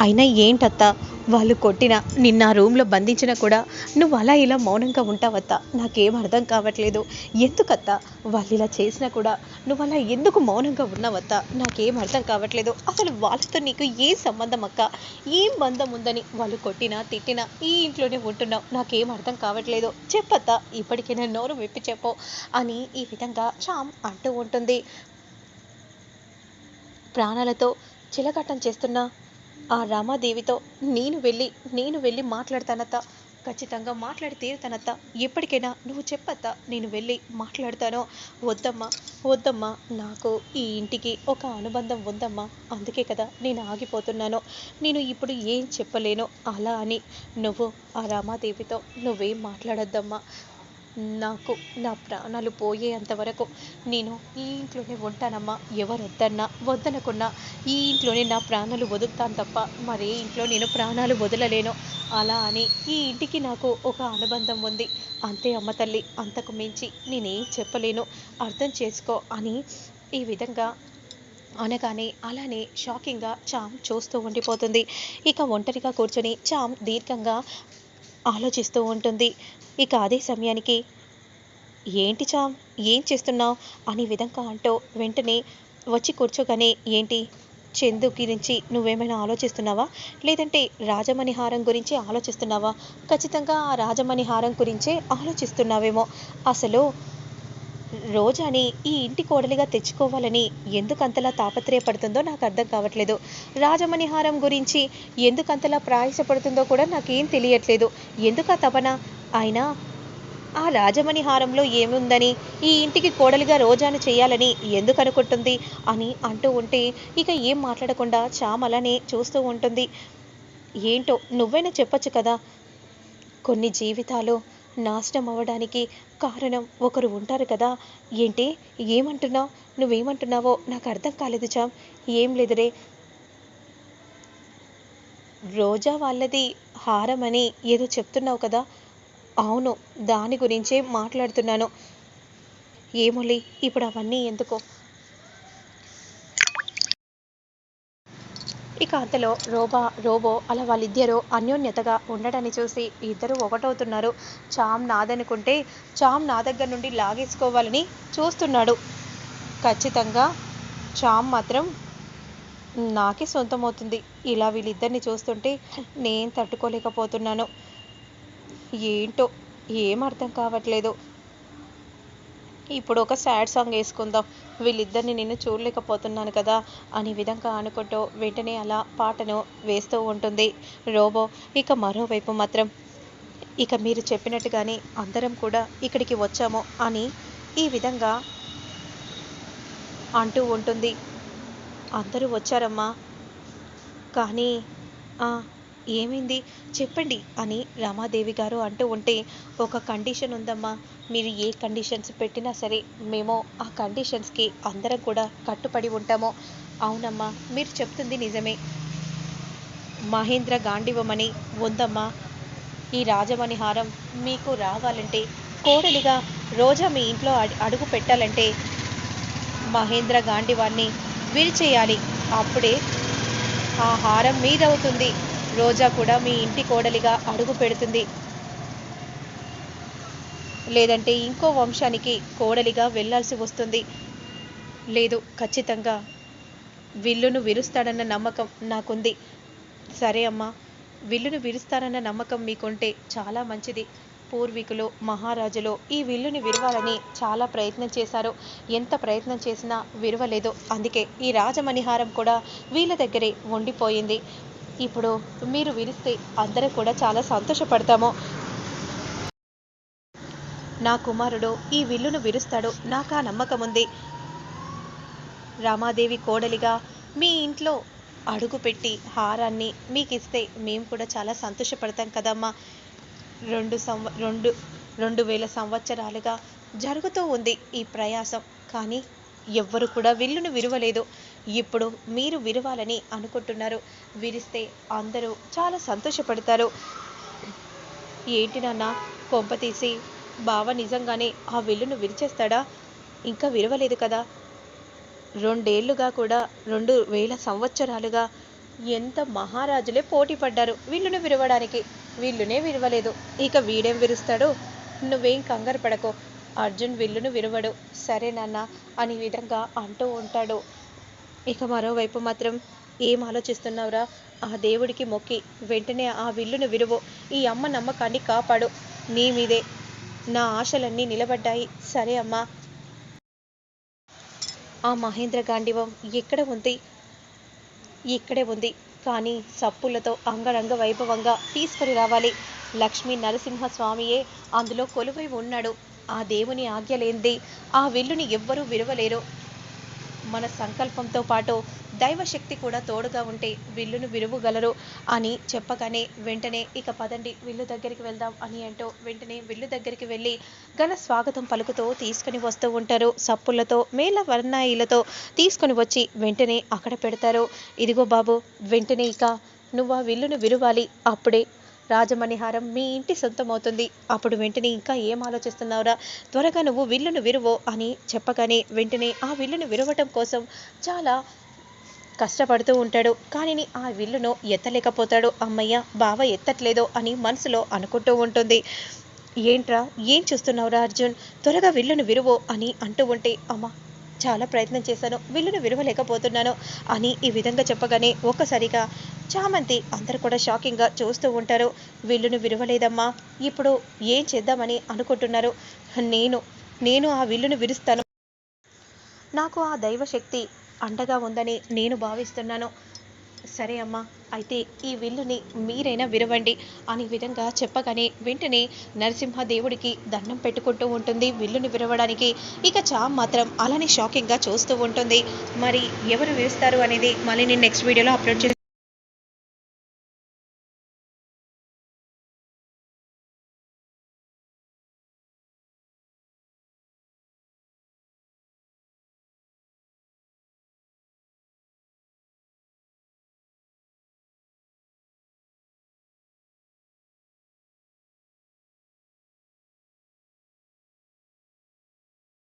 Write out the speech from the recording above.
అయినా ఏంటత్తా? వాళ్ళు కొట్టిన నిన్న రూమ్లో బంధించినా కూడా నువ్వు అలా ఇలా మౌనంగా ఉంటావత్తా? నాకేం అర్థం కావట్లేదు. ఎందుకత్తా? వాళ్ళు ఇలా చేసినా కూడా నువ్వు అలా ఎందుకు మౌనంగా ఉన్నావత్తా? నాకేం అర్థం కావట్లేదు. అసలు వాళ్ళతో నీకు ఏ సంబంధం అక్క? ఏం బంధం ఉందని వాళ్ళు కొట్టినా తిట్టినా ఈ ఇంట్లోనే ఉంటున్నావు నాకేం అర్థం కావట్లేదు. చెప్పత్తా ఇప్పటికైనా నోరు విప్పి చెప్పు అని ఈ విధంగా చామ్ అంటూ ఉంటుంది. ప్రాణాలతో చిలకట్టం చేస్తున్న ఆ రామాదేవితో నేను వెళ్ళి నేను వెళ్ళి మాట్లాడతానత్త. ఖచ్చితంగా మాట్లాడి తీరుతానత్త. ఎప్పటికైనా నువ్వు చెప్పత్త నేను వెళ్ళి మాట్లాడతాను. వద్దమ్మా వద్దమ్మా. నాకు ఈ ఇంటికి ఒక అనుబంధం ఉందమ్మా. అందుకే కదా నేను ఆగిపోతున్నాను. నేను ఇప్పుడు ఏం చెప్పలేను. అలా అని నువ్వు ఆ రామాదేవితో నువ్వేం మాట్లాడొద్దమ్మా. నాకు నా ప్రాణాలు పోయేంత వరకు నేను ఈ ఇంట్లోనే ఉంటానమ్మా. ఎవరు వద్దన్నా వద్దనకున్నా ఈ ఇంట్లోనే నా ప్రాణాలు వదులుతాను తప్ప మరే ఇంట్లో నేను ప్రాణాలు వదలలేను. అలా అని ఈ ఇంటికి నాకు ఒక అనుబంధం ఉంది. అంతే అమ్మ తల్లి అంతకు మించి నేనేం చెప్పలేను. అర్థం చేసుకో అని ఈ విధంగా అనగానే అలానే షాకింగ్గా చామ్ చూస్తూ ఉండిపోతుంది. ఇక ఒంటరిగా కూర్చొని చామ్ దీర్ఘంగా ఆలోచిస్తూ ఉంటుంది. ఇక అదే సమయానికి ఏంటి చామ్? ఏం చేస్తున్నావు? అనే విధంగా అంటూ వెంటనే వచ్చి కూర్చోగానే ఏంటి? చందు గురించి నువ్వేమైనా ఆలోచిస్తున్నావా? లేదంటే రాజమణి హారం గురించి ఆలోచిస్తున్నావా? ఖచ్చితంగా ఆ రాజమణి హారం గురించే ఆలోచిస్తున్నావేమో. అసలు రోజాని ఈ ఇంటి కోడలిగా తెచ్చుకోవాలని ఎందుకంతలా తాపత్రయపడుతుందో నాకు అర్థం కావట్లేదు. రాజమణిహారం గురించి ఎందుకంతలా ప్రాయసపడుతుందో కూడా నాకేం తెలియట్లేదు. ఎందుకు ఆ తపన? అయినా ఆ రాజమణి హారంలో ఏముందని ఈ ఇంటికి కోడలిగా రోజాను చేయాలని ఎందుకు అనుకుంటుంది అని అంటూ ఉంటే ఇక ఏం మాట్లాడకుండా చామలనే చూస్తూ ఉంటుంది. ఏంటో నువ్వైనా చెప్పొచ్చు కదా. కొన్ని జీవితాలు నాశనం అవ్వడానికి కారణం ఒకరు ఉంటారు కదా. ఏంటి ఏమంటున్నావు? నువ్వేమంటున్నావో నాకు అర్థం కాలేదు చామ్ ఏం లేదురే. రోజా వాళ్ళది హారం అని ఏదో చెప్తున్నావు కదా. అవును దాని గురించే మాట్లాడుతున్నాను. ఏమోలే ఇప్పుడు అవన్నీ ఎందుకో. ఇక అంతలో రోబా రోబో అలా వాళ్ళిద్దరూ అన్యోన్యతగా ఉండడాన్ని చూసి ఇద్దరు ఒకటవుతున్నారు. చామ్ నాదనుకుంటే చామ్ నా దగ్గర నుండి లాగేసుకోవాలని చూస్తున్నాడు. ఖచ్చితంగా చామ్ మాత్రం నాకే సొంతమవుతుంది. ఇలా వీళ్ళిద్దరిని చూస్తుంటే నేను తట్టుకోలేకపోతున్నాను. ఏంటో ఏం అర్థం కావట్లేదు. ఇప్పుడు ఒక సాడ్ సాంగ్ వేసుకుందాం. వీళ్ళిద్దరిని నేను చూడలేకపోతున్నాను కదా అని విధంగా అనుకుంటూ వెంటనే అలా పాటను వేస్తూ ఉంటుంది రోబో. ఇక మరోవైపు మాత్రం ఇక మీరు చెప్పినట్టుగానే అందరం కూడా ఇక్కడికి వచ్చాము అని ఈ విధంగా అంటూ ఉంటుంది. అందరూ వచ్చారమ్మా. కానీ ఏమైంది? చెప్పండి అని రమాదేవి గారు అంటూ ఉంటే ఒక కండిషన్ ఉందమ్మా. మీరు ఏ కండిషన్స్ పెట్టినా సరే మేము ఆ కండిషన్స్కి అందరం కూడా కట్టుపడి ఉంటాము. అవునమ్మా మీరు చెప్తుంది నిజమే. మహేంద్ర గాండివమని ఉందమ్మా ఈ రాజమణి హారం మీకు రావాలంటే కోడలిగా రోజా మీ ఇంట్లో అడి- అడుగు పెట్టాలంటే మహేంద్ర గాండివాన్ని విరిచేయాలి. అప్పుడే ఆ హారం మీదవుతుంది. రోజా కూడా మీ ఇంటి కోడలిగా అడుగు పెడుతుంది. లేదంటే ఇంకో వంశానికి కోడలిగా వెళ్ళాల్సి వస్తుంది. లేదు ఖచ్చితంగా. విల్లును విరుస్తాడన్న నమ్మకం నాకుంది. సరే అమ్మా విల్లును విరుస్తారన్న నమ్మకం మీకుంటే చాలా మంచిది. పూర్వీకులు మహారాజులు ఈ విల్లుని విరవాలని చాలా ప్రయత్నం చేశారు. ఎంత ప్రయత్నం చేసినా విరవలేదు. అందుకే ఈ రాజమణిహారం కూడా వీళ్ళ దగ్గరే ఉండిపోయింది. ఇప్పుడు మీరు విరిస్తే అందరం కూడా చాలా సంతోషపడతాము. నా కుమారుడు ఈ విల్లును విరుస్తాడు. నాకు ఆ నమ్మకం ఉంది రామాదేవి కోడలిగా మీ ఇంట్లో అడుగుపెట్టి హారాన్ని మీకు ఇస్తే మేము కూడా చాలా సంతోషపడతాం కదమ్మా. రెండు సంవ రెండు రెండు వేల సంవత్సరాలుగా జరుగుతూ ఉంది ఈ ప్రయాసం. కానీ ఎవ్వరు కూడా విల్లును విరవలేదు. ఇప్పుడు మీరు విరవాలని అనుకుంటున్నారు. విరిస్తే అందరూ చాలా సంతోషపడతారు. ఏంటి నాన్న? కొంప తీసి బావ నిజంగానే ఆ విల్లును విరిచేస్తాడా? ఇంకా విరవలేదు కదా. రెండేళ్ళుగా కూడా రెండు వేల సంవత్సరాలుగా ఎంత మహారాజులే పోటీ పడ్డారు విల్లును విరవడానికి. విల్లునే విరవలేదు. ఇక వీడేం విరుస్తాడు? నువ్వేం కంగారు పడకో. అర్జున్ విల్లును విరవడు. సరే నాన్న అని విధంగా అంటూ ఉంటాడు. ఇక మరోవైపు మాత్రం ఏం ఆలోచిస్తున్నావురా? ఆ దేవుడికి మొక్కి వెంటనే ఆ విల్లును విరువు ఈ అమ్మ నమ్మకాన్ని కాపాడు. నీ మీదే నా ఆశలన్నీ నిలబడ్డాయి. సరే అమ్మా. ఆ మహేంద్ర గాంధీవం ఎక్కడ ఉంది? ఇక్కడే ఉంది. కానీ సప్పులతో అంగరంగ వైభవంగా తీసుకొని రావాలి. లక్ష్మీ నరసింహస్వామియే అందులో కొలువై ఉన్నాడు. ఆ దేవుని ఆజ్ఞ లేనిది ఆ విల్లుని ఎవ్వరూ విరవలేరు మన సంకల్పంతో పాటు దైవశక్తి కూడా తోడుగా ఉంటే విల్లును విరువగలరు అని చెప్పగానే వెంటనే ఇక పదండి విల్లు దగ్గరికి వెళ్దాం అని అంటూ వెంటనే విల్లు దగ్గరికి వెళ్ళి ఘన స్వాగతం పలుకుతూ తీసుకుని వస్తూ ఉంటారు. సప్పులతో మేళ వర్ణాయిలతో తీసుకొని వచ్చి వెంటనే అక్కడ పెడతారు. ఇదిగో బాబు వెంటనే ఇక నువ్వు ఆ విల్లును విరువాలి. అప్పుడే రాజమణిహారం మీ ఇంటి సొంతమవుతుంది. అప్పుడు వెంటనే ఇంకా ఏం ఆలోచిస్తున్నావురా? త్వరగా నువ్వు విల్లును విరువో అని చెప్పగానే వెంటనే ఆ విల్లును విరవటం కోసం చాలా కష్టపడుతూ ఉంటాడు. కానీ ఆ విల్లును ఎత్తలేకపోతాడు. అమ్మయ్య బావ ఎత్తట్లేదో అని మనసులో అనుకుంటూ ఉంటుంది. ఏంట్రా? ఏం చూస్తున్నావురా అర్జున్? త్వరగా విల్లును విరువో అని అంటూ ఉంటే అమ్మ చాలా ప్రయత్నం చేశాను. విల్లును విరవలేకపోతున్నాను అని ఈ విధంగా చెప్పగానే ఒక్కసారిగా చామంతి అందరు కూడా షాకింగ్గా చూస్తూ ఉంటారు. విల్లును విరవలేదమ్మా ఇప్పుడు ఏం చేద్దామని అనుకుంటున్నారు? నేను నేను ఆ విల్లును విరుస్తాను నాకు ఆ దైవశక్తి అండగా ఉందని నేను భావిస్తున్నాను. సరే అమ్మా అయితే ఈ విల్లుని మీరైనా విరవండి అని విధంగా చెప్పగానే వెంటనే నరసింహ దేవుడికి దండం పెట్టుకుంటూ ఉంటుంది విల్లుని విరవడానికి ఇక చా మాత్రం అలానే షాకింగ్గా చూస్తూ ఉంటుంది. మరి ఎవరు విరుస్తారు అనేది మళ్ళీ నేను నెక్స్ట్ వీడియోలో అప్లోడ్ చేస్తాను.